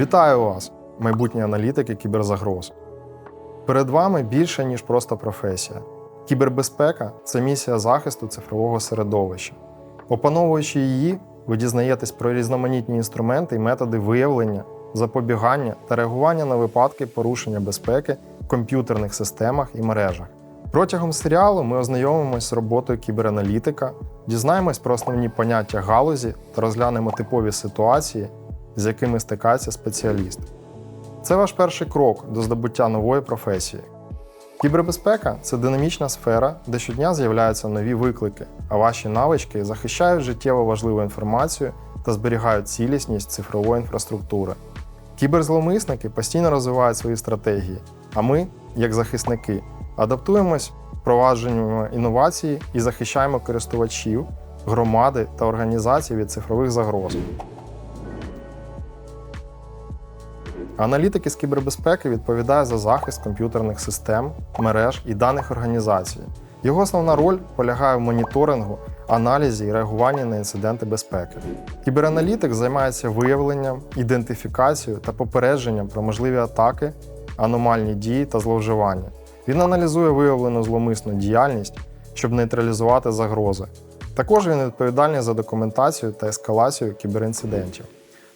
Вітаю вас, майбутні аналітики кіберзагроз. Перед вами більше, ніж просто професія. Кібербезпека це місія захисту цифрового середовища. Опановуючи її, ви дізнаєтесь про різноманітні інструменти і методи виявлення, запобігання та реагування на випадки порушення безпеки в комп'ютерних системах і мережах. Протягом серіалу ми ознайомимося з роботою кібераналітика, дізнаємось про основні поняття галузі та розглянемо типові ситуації, з якими стикається спеціаліст. Це ваш перший крок до здобуття нової професії. Кібербезпека це динамічна сфера, де щодня з'являються нові виклики, а ваші навички захищають життєво важливу інформацію та зберігають цілісність цифрової інфраструктури. Кіберзловмисники постійно розвивають свої стратегії, а ми, як захисники, адаптуємось, впроваджуємо інновації і захищаємо користувачів, громади та організації від цифрових загроз. Аналітики з кібербезпеки відповідає за захист комп'ютерних систем, мереж і даних організації. Його основна роль полягає в моніторингу, аналізі і реагуванні на інциденти безпеки. Кібераналітик займається виявленням, ідентифікацією та попередженням про можливі атаки, аномальні дії та зловживання. Він аналізує виявлену зломисну діяльність, щоб нейтралізувати загрози. Також він відповідальний за документацію та ескалацію кіберінцидентів.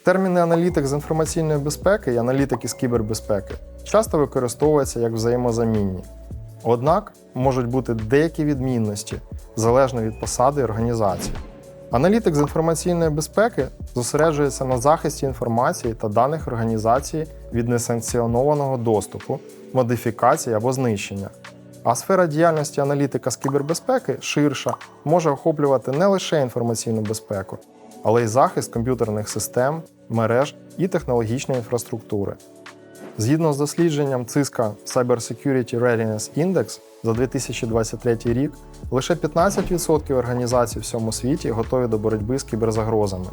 Терміни аналітик з інформаційної безпеки і аналітики з кібербезпеки часто використовуються як взаємозамінні. Однак можуть бути деякі відмінності залежно від посади і організації. Аналітик з інформаційної безпеки зосереджується на захисті інформації та даних організації від несанкціонованого доступу, модифікації або знищення. А сфера діяльності аналітика з кібербезпеки ширша, може охоплювати не лише інформаційну безпеку, але й захист комп'ютерних систем, мереж і технологічної інфраструктури. Згідно з дослідженням ЦИСКа Cyber Security Readiness Index за 2023 рік, лише 15% організацій в всьому світі готові до боротьби з кіберзагрозами.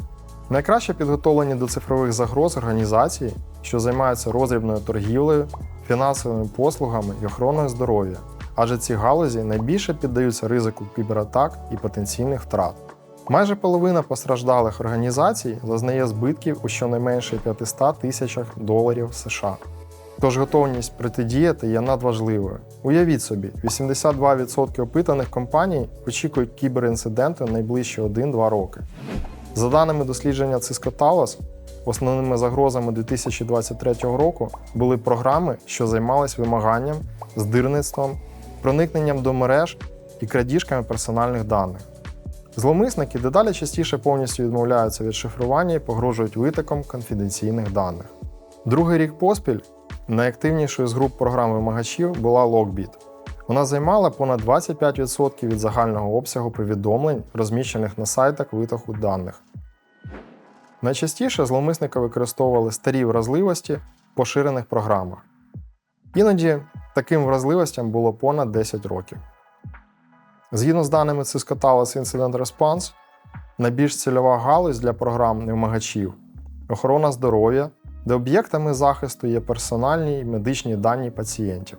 Найкраще підготовлені до цифрових загроз організації, що займаються роздрібною торгівлею, фінансовими послугами і охороною здоров'я, адже ці галузі найбільше піддаються ризику кібератак і потенційних втрат. Майже половина постраждалих організацій зазнає збитків у щонайменше 500 тисячах доларів США. Тож готовність протидіяти є надважливою. Уявіть собі, 82% опитаних компаній очікують кіберінциденти найближчі 1-2 роки. За даними дослідження Cisco Talos, основними загрозами 2023 року були програми, що займались вимаганням, здирництвом, проникненням до мереж і крадіжками персональних даних. Зловмисники дедалі частіше повністю відмовляються від шифрування і погрожують витоком конфіденційних даних. Другий рік поспіль найактивнішою з груп програм вимагачів була Lockbit. Вона займала понад 25% від загального обсягу повідомлень, розміщених на сайтах витоку даних. Найчастіше зловмисники використовували старі вразливості в поширених програмах. Іноді таким вразливостям було понад 10 років. Згідно з даними Cisco Talos Incident Response, найбільш цільова галузь для програм вимагачів охорона здоров'я, де об'єктами захисту є персональні і медичні дані пацієнтів.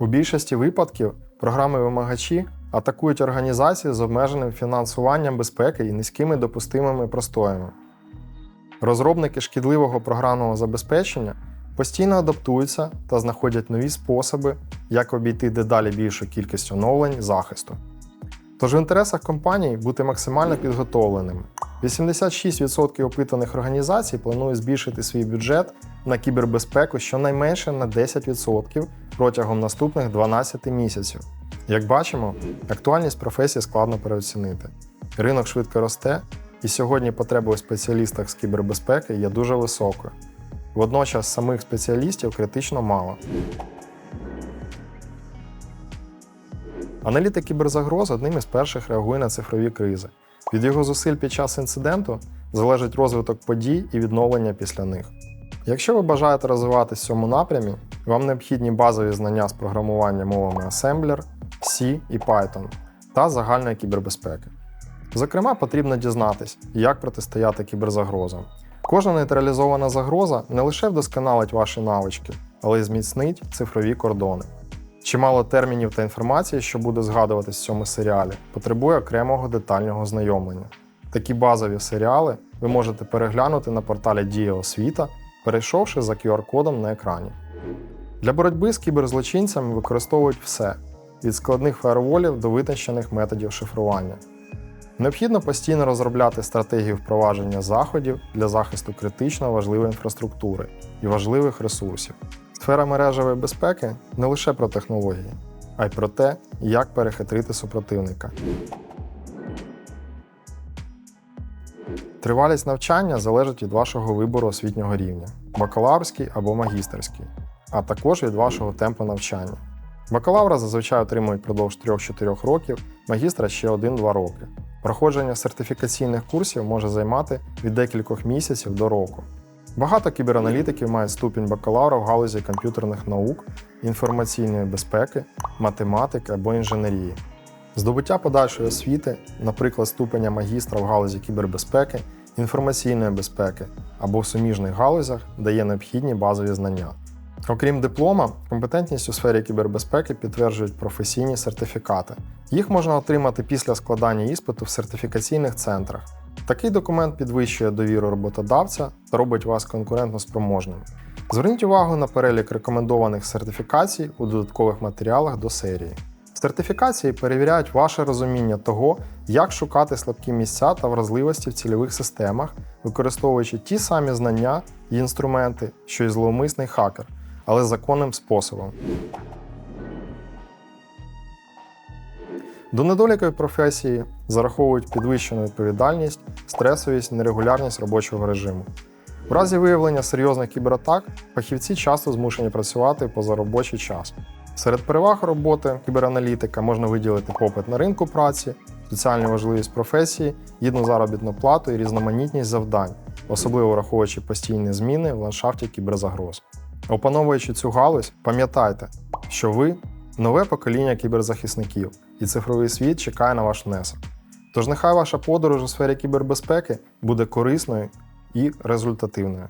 У більшості випадків програми вимагачі атакують організації з обмеженим фінансуванням безпеки і низькими допустимими простоями. Розробники шкідливого програмного забезпечення постійно адаптуються та знаходять нові способи, як обійти дедалі більшу кількість оновлень захисту. Тож в інтересах компаній бути максимально підготовленими. 86% опитаних організацій планують збільшити свій бюджет на кібербезпеку щонайменше на 10% протягом наступних 12 місяців. Як бачимо, актуальність професії складно переоцінити. Ринок швидко росте, і сьогодні потреба у спеціалістах з кібербезпеки є дуже високою. Водночас самих спеціалістів критично мало. Аналітик кіберзагроз одним із перших реагує на цифрові кризи. Від його зусиль під час інциденту залежить розвиток подій і відновлення після них. Якщо ви бажаєте розвиватися в цьому напрямі, вам необхідні базові знання з програмування мовами Assembler, C і Python та загальної кібербезпеки. Зокрема, потрібно дізнатись, як протистояти кіберзагрозам. Кожна нейтралізована загроза не лише вдосконалить ваші навички, але й зміцнить цифрові кордони. Чимало термінів та інформації, що буде згадуватись в цьому серіалі, потребує окремого детального знайомлення. Такі базові серіали ви можете переглянути на порталі Дія Освіта перейшовши за QR-кодом на екрані. Для боротьби з кіберзлочинцями використовують все від складних фаєрволів до витончених методів шифрування. Необхідно постійно розробляти стратегію впровадження заходів для захисту критично важливої інфраструктури і важливих ресурсів. Сфера мережевої безпеки не лише про технології, а й про те, як перехитрити супротивника. Тривалість навчання залежить від вашого вибору освітнього рівня бакалаврський або магістерський, а також від вашого темпу навчання. Бакалавра зазвичай отримують впродовж 3-4 років, магістра ще 1-2 роки. Проходження сертифікаційних курсів може займати від декількох місяців до року. Багато кібераналітиків мають ступінь бакалавра в галузі комп'ютерних наук, інформаційної безпеки, математики або інженерії. Здобуття подальшої освіти, наприклад, ступеня магістра в галузі кібербезпеки, інформаційної безпеки або в суміжних галузях, дає необхідні базові знання. Окрім диплома, компетентність у сфері кібербезпеки підтверджують професійні сертифікати. Їх можна отримати після складання іспиту в сертифікаційних центрах. Такий документ підвищує довіру роботодавця та робить вас конкурентно спроможним. Зверніть увагу на перелік рекомендованих сертифікацій у додаткових матеріалах до серії. Сертифікації перевіряють ваше розуміння того, як шукати слабкі місця та вразливості в цільових системах, використовуючи ті самі знання і інструменти, що й зловмисний хакер, але законним способом. До недоліків професії зараховують підвищену відповідальність, стресовість, нерегулярність робочого режиму. У разі виявлення серйозних кібератак фахівці часто змушені працювати поза робочий час. Серед переваг роботи кібераналітика можна виділити попит на ринку праці, соціальну важливість професії, гідну заробітну плату і різноманітність завдань, особливо враховуючи постійні зміни в ландшафті кіберзагроз. Опановуючи цю галузь, пам'ятайте, що ви нове покоління кіберзахисників, і цифровий світ чекає на ваш внесок. Тож нехай ваша подорож у сфері кібербезпеки буде корисною і результативною.